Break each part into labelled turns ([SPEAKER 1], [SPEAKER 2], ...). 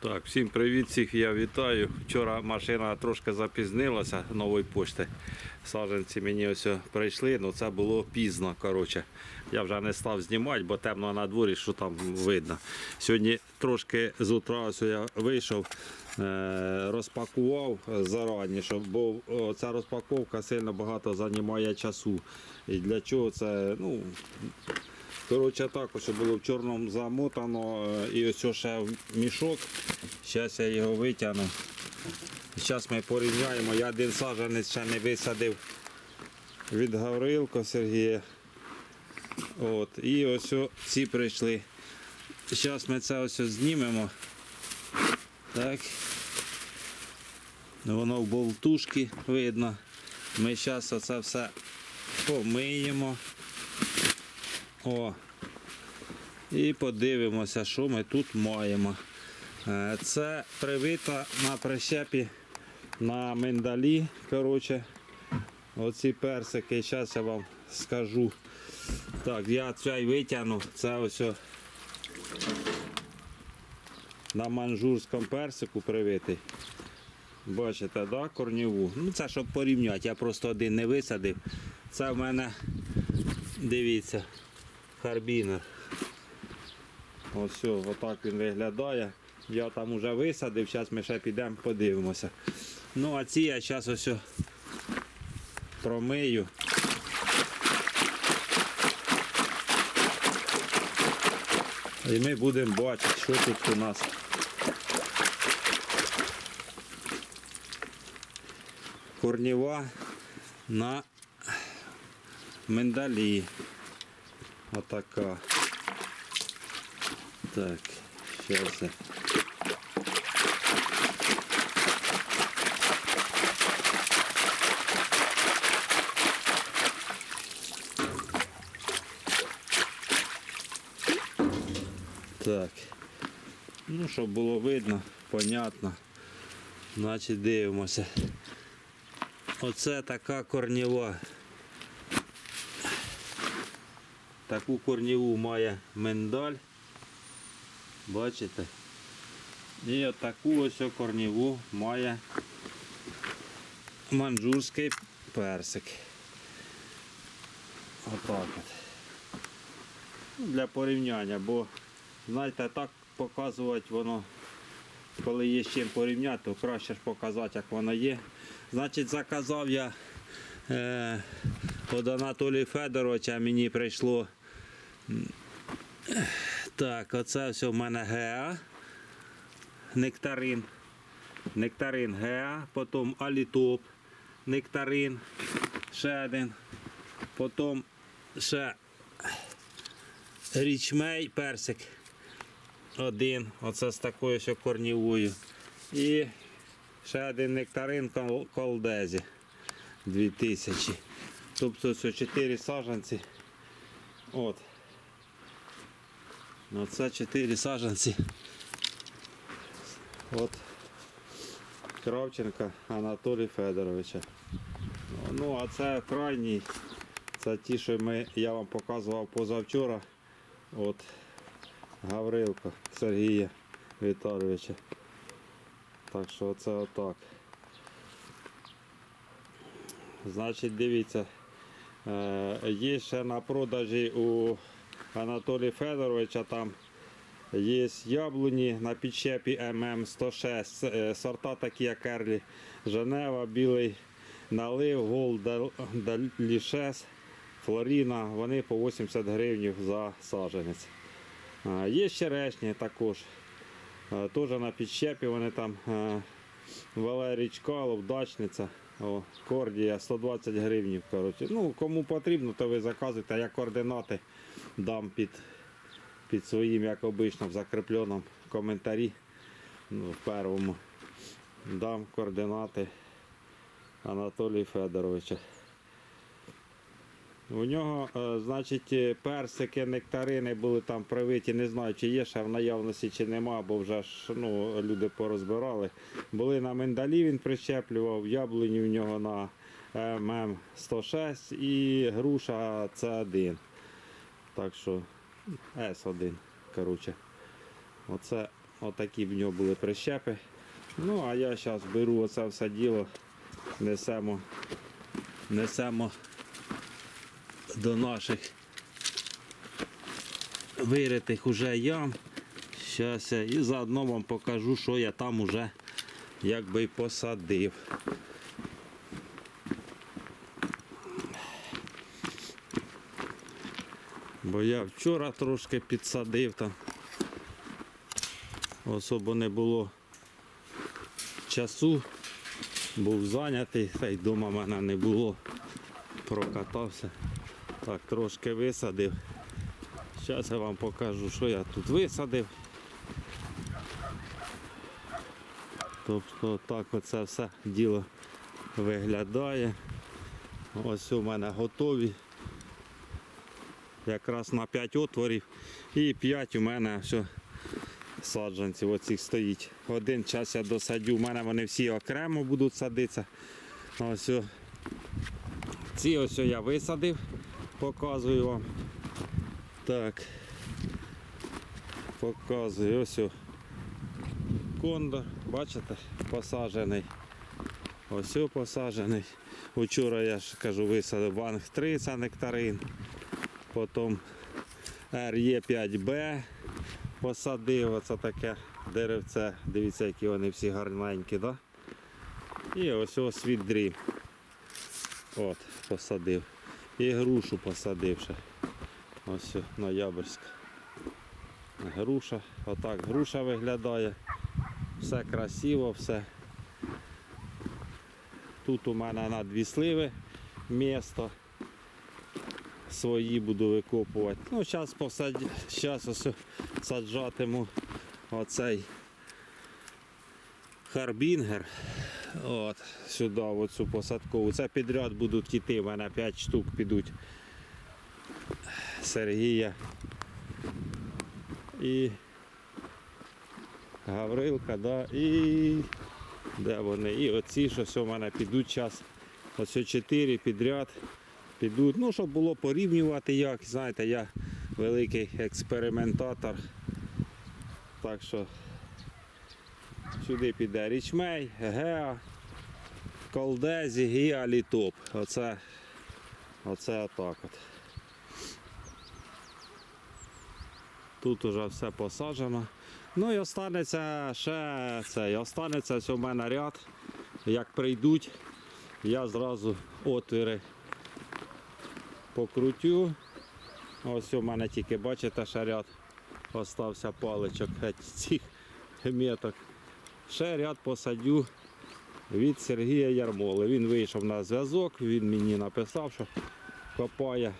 [SPEAKER 1] Так, всім привіт, всіх я вітаю. Вчора машина трошки запізнилася нової пошти. Саджанці мені ось прийшли, але це було пізно. Коротше. Я вже не став знімати, бо темно на дворі, що там видно. Сьогодні трошки з утра ось я вийшов, е, розпакував зарані, бо ця розпаковка сильно багато займає часу. І для чого це? Ну, Коротше, так, ось було в чорному замотано е, і ось ще в мішок. Зараз я його витягну. Зараз ми порівняємо. Я один саджанець ще не висадив від Гаврилко Сергія. От. І ось ці прийшли. Зараз ми це ось знімемо. Так. Воно в болтушки видно. Ми зараз оце все помиємо. О. І подивимося, що ми тут маємо. Е, Це привита на прищепі на миндалі. Коротше, оці персики. Зараз я вам скажу. Так, я цей витягну. Це ось на манжурському персику привитий. Бачите, да, корніву. Ну це щоб порівняти. Я просто один не висадив. Це в мене, дивіться, карбінер. Ось, отак він виглядає. Я там уже висадив, зараз ми ще підемо подивимося. Ну а ці я зараз ось промию. І ми будемо бачити, що тут у нас. Корніва на миндалі. Отака. Так, я. Так. Ну, щоб було видно, понятно. Значить дивимося. Оце така корнєва. Таку корніву має миндаль. Бачите? І таку ось корніву має манджурський персик. Отак от. Ну, Для порівняння, бо знаєте, так показувати воно, коли є з чим порівняти, то краще ж показати, як воно є. Значить, заказав я е, від Анатолія Федоровича, мені прийшло так, оце все в мене ГЕА. Нектарин. Нектарин ГЕА, потім алітоп, нектарин, ще один. Потім ще річмей персик. Один. Оце з такою ще корнівою. І ще один нектарин кол- колдезі. 2000. Тобто це 4 саджанці. От. Оце 4 саджанці. От Кравченка Анатолія Федоровича. Ну, а це крайній. Це ті, що ми, я вам показував позавчора. От Гаврилко Сергія Віталійовича. Так що це отак. Значить, дивіться, е, є ще на продажі у Анатолія Федоровича там є яблуні на підщепі ММ106, е, сорта такі як Ерлі Женева, білий налив, Гол Далішес, Флоріна, вони по 80 гривень за саджанець. А, Є черешні також. Теж на підщепі вони там е, Валерій Чкалов, дачниця. О, Кордія 120 гривень. Коротше. Ну, кому потрібно, то ви заказуйте. Я координати дам під, під своїм, як обично, в закріпленому коментарі. Ну, в першому. Дам координати Анатолія Федоровича. У нього, е, значить, е, персики, нектарини були там привиті, не знаю, чи є ще в наявності, чи нема, бо вже ж ну, люди порозбирали. Були на миндалі, він прищеплював, яблуні в нього на ММ106 і груша С1. Так що С1, коротше. Оце Отакі в нього були прищепи. Ну, а я зараз беру оце все діло, несемо, несемо до наших виритих уже ям. Щас я і заодно вам покажу, що я там уже якби посадив. Бо я вчора трошки підсадив там. Особо не було часу, був зайнятий, та й вдома мене не було. Прокатався. Так, трошки висадив. Зараз я вам покажу, що я тут висадив. Тобто так оце все діло виглядає. Ось у мене готові. Якраз на 5 отворів і 5 у мене все саджанців оцих стоїть. Один час я досадю, у мене вони всі окремо будуть садитися. Ось. Ці ось я висадив, показую вам. Так. Показую ось. Кондор, бачите, посаджений. Ось посаджений. Вчора я ж кажу, висадив банк 3, це нектарин. Потім RE5B посадив. Оце таке деревце. Дивіться, які вони всі гарненькі, да? І ось ось світ. От, посадив. І грушу посадив ще. Ось ноябрьська. Груша. Отак груша виглядає. Все красиво, все. Тут у мене на дві сливи місто. Свої буду викопувати. Ну, зараз ось саджатиму оцей харбінгер. От, сюди, в оцю посадкову. Це підряд будуть йти, в мене 5 штук підуть. Сергія. І Гаврилка, да, і де вони? І оці що у мене підуть час. Ось 4 підряд підуть. Ну, щоб було порівнювати як. Знаєте, я великий експериментатор. Так що сюди піде річмей, геа, колдезі і алітоп. Оце, оце отак от. Тут уже все посаджено. Ну і останеться ще цей, останеться ось у мене ряд. Як прийдуть, я зразу отвіри покрутю. Ось у мене тільки, бачите, ще ряд остався паличок з цих меток. Ще ряд посадю від Сергія Ярмоли. Він вийшов на зв'язок, він мені написав, що копає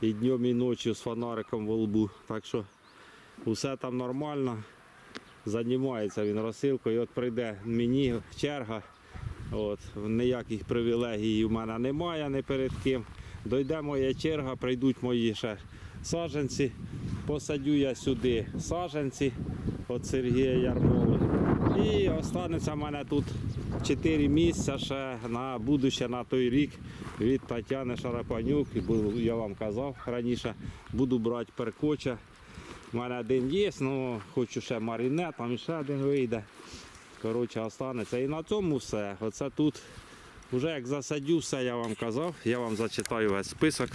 [SPEAKER 1] і днем, і ночі з фонариком в лбу. Так що усе там нормально. Займається він розсилкою. От прийде мені черга. От, ніяких привілегій у мене немає ні перед ким. Дойде моя черга, прийдуть мої ще саджанці. Посадю я сюди саджанці від Сергія Ярмоли. І останеться в мене тут 4 місця ще на будуще на той рік від Тетяни Шарапанюк. Я вам казав раніше, буду брати перкоча. У мене один є, ну хочу ще маріне, там ще один вийде. Коротше, останеться. І на цьому все. Оце тут вже як засадю, все я вам казав. Я вам зачитаю весь список.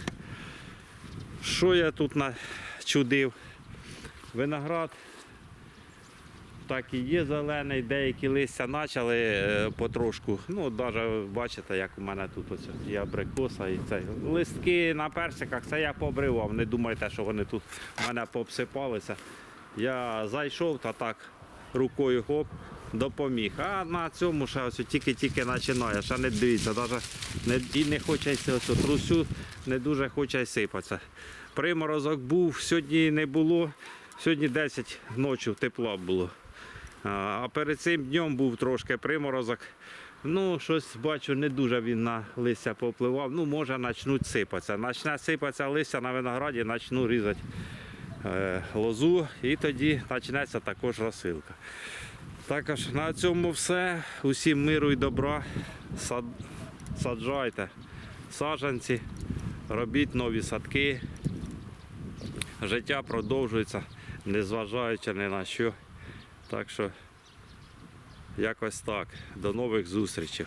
[SPEAKER 1] Що я тут начудив? Виноград так і є зелений, деякі листя почали е, потрошку. Ну, навіть бачите, як у мене тут ось є абрикоса і це. Листки на персиках, це я побривав. Не думайте, що вони тут у мене пообсипалися. Я зайшов та так рукою хоп, допоміг. А на цьому ще ось тільки-тільки починає. Ще не дивіться, навіть не, і не хоче ось цю трусю, не дуже хоче сипатися. Приморозок був, сьогодні не було. Сьогодні 10 ночі тепла було. А перед цим днем був трошки приморозок. Ну, щось бачу, не дуже він на листя попливав. Ну, може, почнуть сипатися. Почне сипатися листя на винограді, почну різати лозу і тоді почнеться також розсилка. Також на цьому все. Усім миру і добра. Сад, саджайте саджанці, робіть нові садки. Життя продовжується, незважаючи ні на що. Так що якось так. До нових зустрічей.